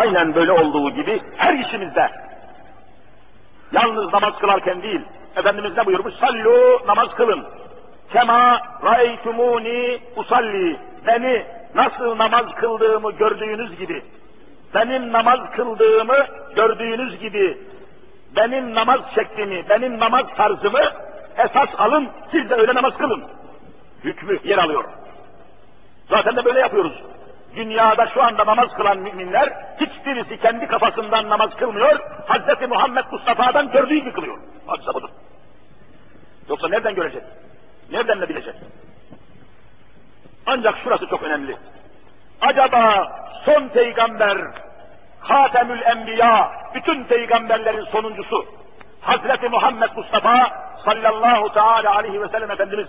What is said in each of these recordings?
aynen böyle olduğu gibi her işimizde, yalnız namaz kılarken değil, Efendimiz ne buyurmuş? Sallu, namaz kılın. Kema ra'eytumuni usalli. Beni nasıl namaz kıldığımı gördüğünüz gibi, benim namaz kıldığımı gördüğünüz gibi, benim namaz şeklimi, benim namaz tarzımı esas alın, siz de öyle namaz kılın. Hükmü yer alıyor. Zaten de böyle yapıyoruz. Dünyada şu anda namaz kılan müminler hiçbirisi kendi kafasından namaz kılmıyor, Hz. Muhammed Mustafa'dan gördüğü gibi kılıyor. Hadise budur. Yoksa nereden görecek? Nereden de bilecek? Ancak şurası çok önemli. Acaba son peygamber, Hatemül Enbiya, bütün peygamberlerin sonuncusu, Hazreti Muhammed Mustafa sallallahu teala aleyhi ve sellem Efendimiz,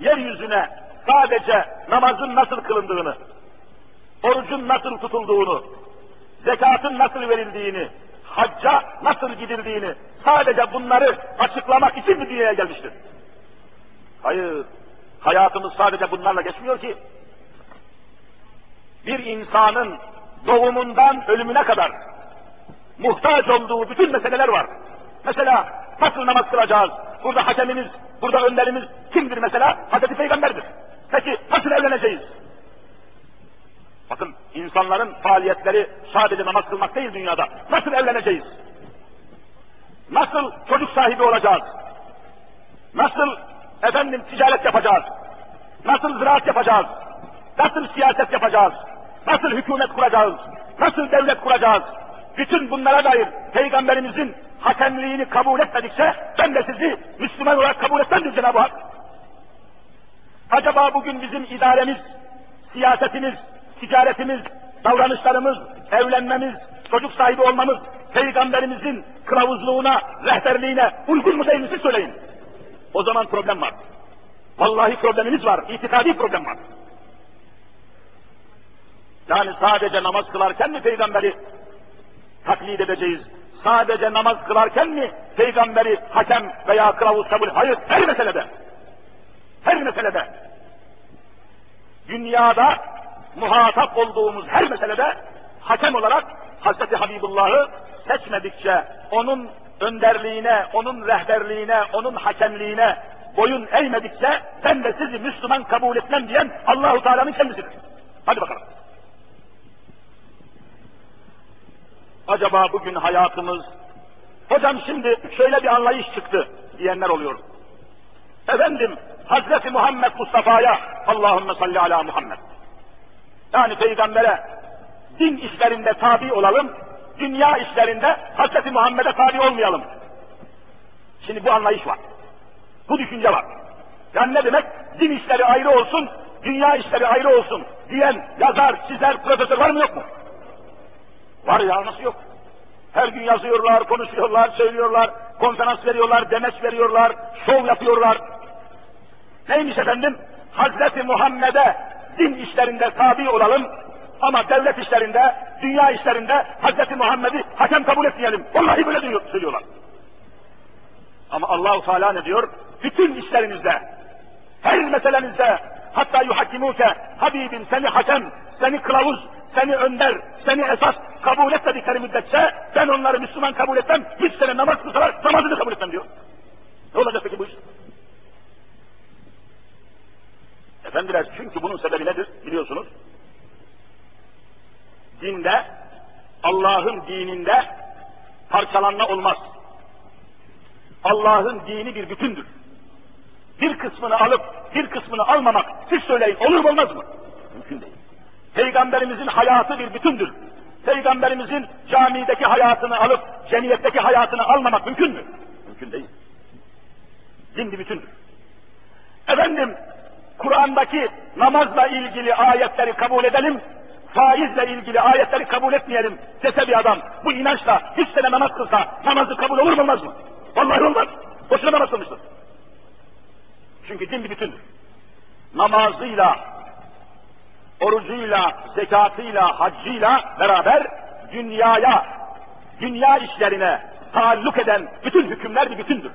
yeryüzüne sadece namazın nasıl kılındığını, orucun nasıl tutulduğunu, zekatın nasıl verildiğini, hacca nasıl gidildiğini, sadece bunları açıklamak için mi dünyaya gelmiştir? Hayır, hayatımız sadece bunlarla geçmiyor ki. Bir insanın doğumundan ölümüne kadar muhtaç olduğu bütün meseleler var. Mesela nasıl namaz kılacağız? Burada hakemimiz, burada önderimiz kimdir mesela? Hazreti Peygamber'dir. Peki nasıl evleneceğiz? Bakın insanların faaliyetleri sadece namaz kılmak değil dünyada. Nasıl evleneceğiz? Nasıl çocuk sahibi olacağız? Nasıl efendim ticaret yapacağız? Nasıl ziraat yapacağız? Nasıl siyaset yapacağız? Nasıl hükümet kuracağız? Nasıl devlet kuracağız? Bütün bunlara dair Peygamberimizin hakemliğini kabul etmedikçe ben de sizi Müslüman olarak kabul etmem diyor Cenab-ı Hak. Acaba bugün bizim idaremiz, siyasetimiz, ticaretimiz, davranışlarımız, evlenmemiz, çocuk sahibi olmamız, Peygamberimizin kılavuzluğuna, rehberliğine uygun mu değil mi siz söyleyin. O zaman problem var. Vallahi problemimiz var, itikadi problem var. Yani sadece namaz kılarken mi peygamberi taklit edeceğiz? Sadece namaz kılarken mi peygamberi hakem veya kılavuz kabul? Hayır, her meselede. Her meselede. Dünyada muhatap olduğumuz her meselede hakem olarak Hazreti Habibullah'ı seçmedikçe onun önderliğine, onun rehberliğine, onun hakemliğine boyun eğmedikçe ben de sizi Müslüman kabul etmem diyen Allahu Teala'nın kendisidir. Hadi bakalım. Acaba bugün hayatımız, hocam şimdi şöyle bir anlayış çıktı diyenler oluyor. Efendim, Hazreti Muhammed Mustafa'ya Allahümme salli ala Muhammed. Yani peygambere din işlerinde tabi olalım, dünya işlerinde Hazreti Muhammed'e tabi olmayalım. Şimdi bu anlayış var. Bu düşünce var. Yani ne demek? Din işleri ayrı olsun, dünya işleri ayrı olsun diyen yazar, çizer, profesör var mı yok mu? Var ya nasıl yok? Her gün yazıyorlar, konuşuyorlar, söylüyorlar, konferans veriyorlar, demeç veriyorlar, şov yapıyorlar. Neymiş efendim? Hazreti Muhammed'e din işlerinde tabi olalım ama devlet işlerinde, dünya işlerinde Hazreti Muhammed'i hakem kabul etmeyelim. Vallahi böyle diyor, söylüyorlar. Ama Allahu Teala ne diyor? Bütün işlerinizde, her meselenizde, hatta yuhakkimuke, Habibim seni hakem, seni kılavuz, seni önder, seni esas kabul etmedikleri müddetçe ben onları Müslüman kabul etmem, hiç sene namaz kılsalar namazını kabul etmem diyor. Ne olacak peki bu iş? Efendiler çünkü bunun sebebi nedir biliyorsunuz? Dinde, Allah'ın dininde parçalanma olmaz. Allah'ın dini bir bütündür. Bir kısmını alıp bir kısmını almamak siz söyleyin olur mu olmaz mı? Mümkün değil. Peygamberimizin hayatı bir bütündür. Peygamberimizin camideki hayatını alıp cemiyetteki hayatını almamak mümkün mü? Mümkün değil. Din bir bütündür. Efendim Kur'an'daki namazla ilgili ayetleri kabul edelim, faizle ilgili ayetleri kabul etmeyelim dese bir adam, bu inançla hiç sene namaz kılsa namazı kabul olur mu olmaz mı? Vallahi olmaz. Boşuna namaz kılmıştır. Çünkü din bir bütündür. Namazıyla, orucuyla, zekatıyla, haccıyla beraber dünyaya, dünya işlerine taalluk eden bütün hükümler bir bütündür.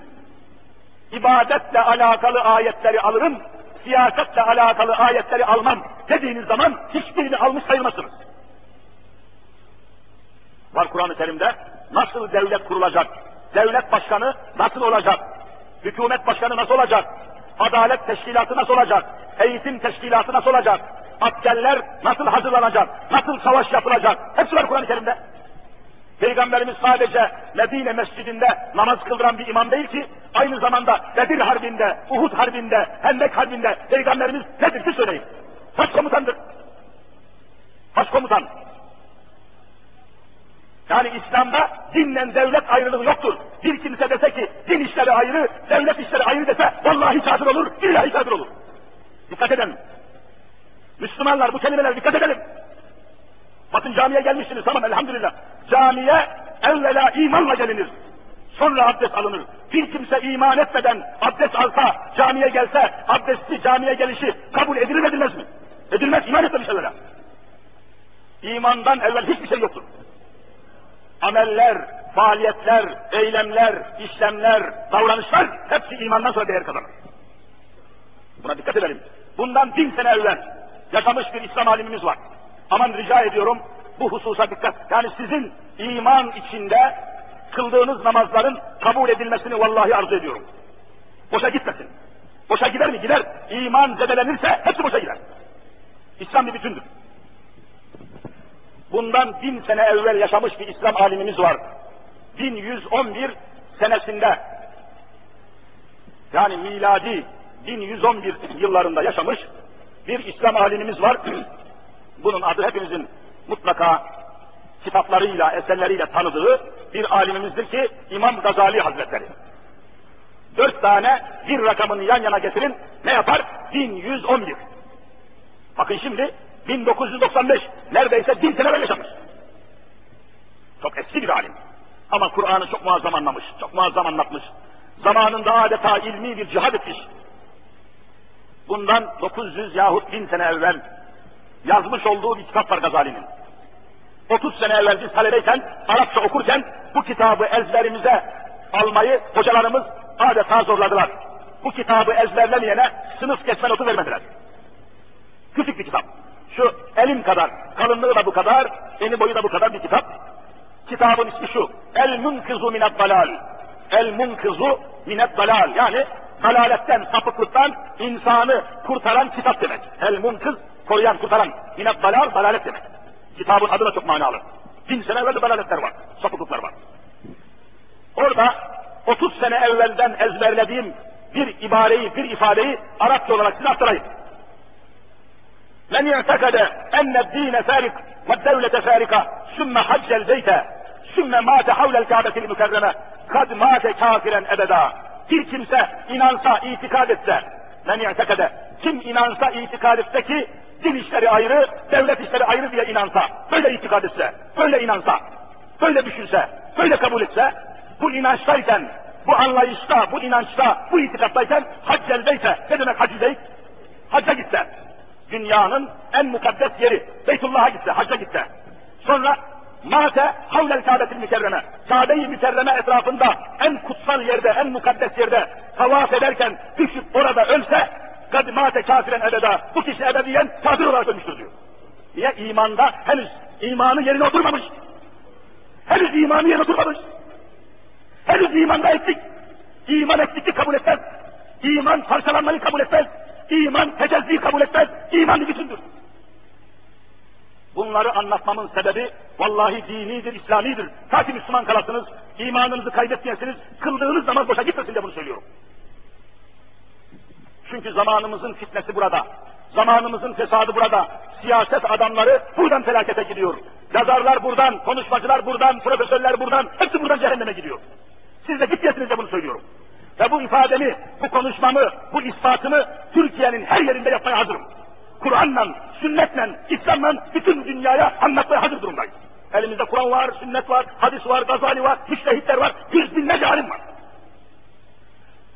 İbadetle alakalı ayetleri alırım, siyasetle alakalı ayetleri almam dediğiniz zaman hiçbirini almış sayılmazsınız. Kur'an-ı Kerim'de nasıl devlet kurulacak, devlet başkanı nasıl olacak, hükümet başkanı nasıl olacak, adalet teşkilatı nasıl olacak, eğitim teşkilatı nasıl olacak, askerler nasıl hazırlanacak, nasıl savaş yapılacak, hepsi var Kur'an-ı Kerim'de. Peygamberimiz sadece Medine mescidinde namaz kıldıran bir imam değil ki, aynı zamanda Bedir Harbi'nde, Uhud Harbi'nde, Hendek Harbi'nde Peygamberimiz nedir ki söyleyin. Başkomutandır. Başkomutan. Yani İslam'da dinle devlet ayrılığı yoktur. Bir kimse dese ki din işleri ayrı, devlet işleri ayrı dese vallahi kafir olur, billahi kafir olur. Dikkat edin. Müslümanlar bu kelimeler dikkat edelim. Bakın camiye gelmişsiniz tamam elhamdülillah. Camiye evvela imanla gelinir. Sonra abdest alınır. Bir kimse iman etmeden abdest alsa, camiye gelse, abdestli camiye gelişi kabul edilir edilmez mi? Edilmez, iman etmemiş evvela. İmandan evvel hiçbir şey yoktur. Ameller, faaliyetler, eylemler, işlemler, davranışlar hepsi imandan sonra değer kazanır. Buna dikkat edelim. Bundan bin sene evvel yaşamış bir İslam alimimiz var. Aman rica ediyorum bu hususa dikkat. Yani sizin iman içinde kıldığınız namazların kabul edilmesini vallahi arzu ediyorum. Boşa gitmesin. Boşa gider mi? Gider. İman zedelenirse hepsi boşa gider. İslam bir bütündür. Bundan bin sene evvel yaşamış bir İslam alimimiz var. 1111 senesinde yani miladi 1111 yıllarında yaşamış bir İslam alimimiz var. Bunun adı hepimizin mutlaka kitaplarıyla, eserleriyle tanıdığı bir alimimizdir ki İmam Gazali Hazretleri. Dört tane bir rakamını yan yana getirin, ne yapar? 1111. Bakın şimdi 1995, neredeyse bin sene yaşamış. Çok eski bir alim. Ama Kur'an'ı çok muazzam anlamış, çok muazzam anlatmış. Zamanında adeta ilmi bir cihad etmiş. Bundan 900 yahut 1000 sene evvel yazmış olduğu bir kitap var Gazali'nin. 30 sene evvel biz talebeyken, Arapça okurken bu kitabı ezberimize almayı hocalarımız adeta zorladılar. Bu kitabı ezberlemeyene sınıf geçme notu vermediler. Küçük bir kitap. Şu elim kadar, kalınlığı da bu kadar, eni boyu da bu kadar bir kitap. Kitabın ismi şu, El Munkizu Mined Dalal. El Munkizu Mined Dalal. Yani dalaletten, sapıklıktan insanı kurtaran kitap demek. El Munkiz, koruyan, kurtaran. Mined Dalal, dalalet demek. Kitabın adı da çok manalı. Bin sene evvel dalaletler var, sapıklıklar var. Orada 30 sene evvelden ezberlediğim bir ibareyi, bir ifadeyi Arapça olarak size aktarayım. Men ye'tekede enne dine fârik ve devlete fârika sümme haccel beyte sümme mâte havlel kâbetil mükerreme kad mâte kafiren ebeda. Bir kimse inansa, itikad etse, men ye'tekede, kim inansa, itikad etse ki din işleri ayrı, devlet işleri ayrı diye inansa, böyle itikad etse, böyle inansa, böyle düşünse, böyle kabul etse, bu inançtayken, bu anlayışta, bu inançta, bu itikattayken, hacceldeyse, ne demek haccedeyk? Hacca gitse, dünyanın en mukaddes yeri, Beytullah'a gitse, hacca gitse, sonra mate havlel Kabe'til mükerreme. Kabe-i mükerreme etrafında en kutsal yerde, en mukaddes yerde tavaf ederken düşüp orada ölse mate kafiren ebeda. Bu kişi ebediyen kafir olarak ölmüştür diyor. Niye? imanda henüz imanı yerine oturmamış. Henüz imanı yerine oturmamış. Henüz imanda ettik. İman eksiklik kabul etmez. İman parçalanmayı kabul etmez. İman tecezziyi kabul etmez. İman bütündür. Bunları anlatmamın sebebi vallahi dinidir, İslamidir. Ki Müslüman kalasınız, imanınızı kaybetmeyesiniz, kıldığınız namaz boşa gitmesin diye bunu söylüyorum. Çünkü zamanımızın fitnesi burada. Zamanımızın fesadı burada. Siyaset adamları buradan felakete gidiyor. Yazarlar buradan, konuşmacılar buradan, profesörler buradan, hepsi buradan cehenneme gidiyor. Siz de gitmeyesiniz diye bunu söylüyorum. Ve bu ifademi, bu konuşmamı, bu ispatımı Türkiye'nin her yerinde yapmaya hazırım. Kur'an'la, sünnetle, İslam'la bütün dünyaya anlatmaya hazır durumdayız. Elimizde Kur'an var, sünnet var, hadis var, gazali var, müştehitler var, yüz binlerce alim var.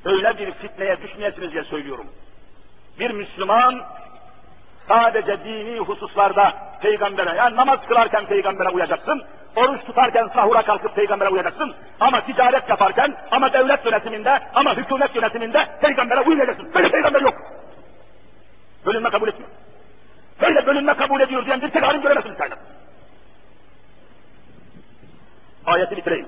Öyle bir fitneye düşmeyesiniz diye söylüyorum. Bir Müslüman sadece dini hususlarda peygambere, yani namaz kılarken peygambere uyacaksın, oruç tutarken sahura kalkıp peygambere uyacaksın, ama ticaret yaparken, ama devlet yönetiminde, ama hükümet yönetiminde peygambere uymayacaksın. Böyle peygamber yok. Bölünme kabul etmiyor. Böyle bölünme kabul ediyor diyen bir tek alim göremezsiniz kaynak. ayeti bitireyim.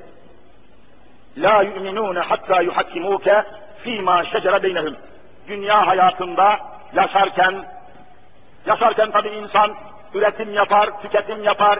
La yu'minune hatta yuhakkimuke fîmâ şecere beynehum. Dünya hayatında yaşarken, yaşarken tabi insan üretim yapar, tüketim yapar,